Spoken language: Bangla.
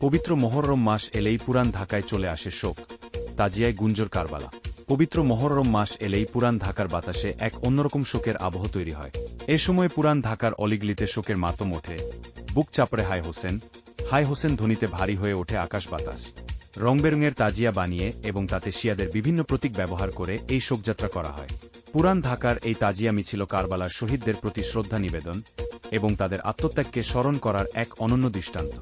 পবিত্র মহরম মাস এলেই পুরান ঢাকায় চলে আসে শোক। তাজিয়ায় গুঞ্জর কারবালা। পবিত্র মহরম মাস এলেই পুরান ঢাকার বাতাসে এক অন্যরকম শোকের আবহ তৈরি হয়। এ সময় পুরান ঢাকার অলিগলিতে শোকের মাতম ওঠে। বুক চাপড়ে হাই হোসেন। হাই হোসেন ধ্বনিতে ভারী হয়ে ওঠে আকাশ বাতাস। রংবেরঙের তাজিয়া বানিয়ে এবং তাতে শিয়াদের বিভিন্ন প্রতীক ব্যবহার করে এই শোকযাত্রা করা হয়। পুরান ঢাকার এই তাজিয়া মিছিল কারবালার শহীদদের প্রতি শ্রদ্ধা নিবেদন এবং তাদের আত্মত্যাগকে স্মরণ করার এক অনন্য দৃষ্টান্ত।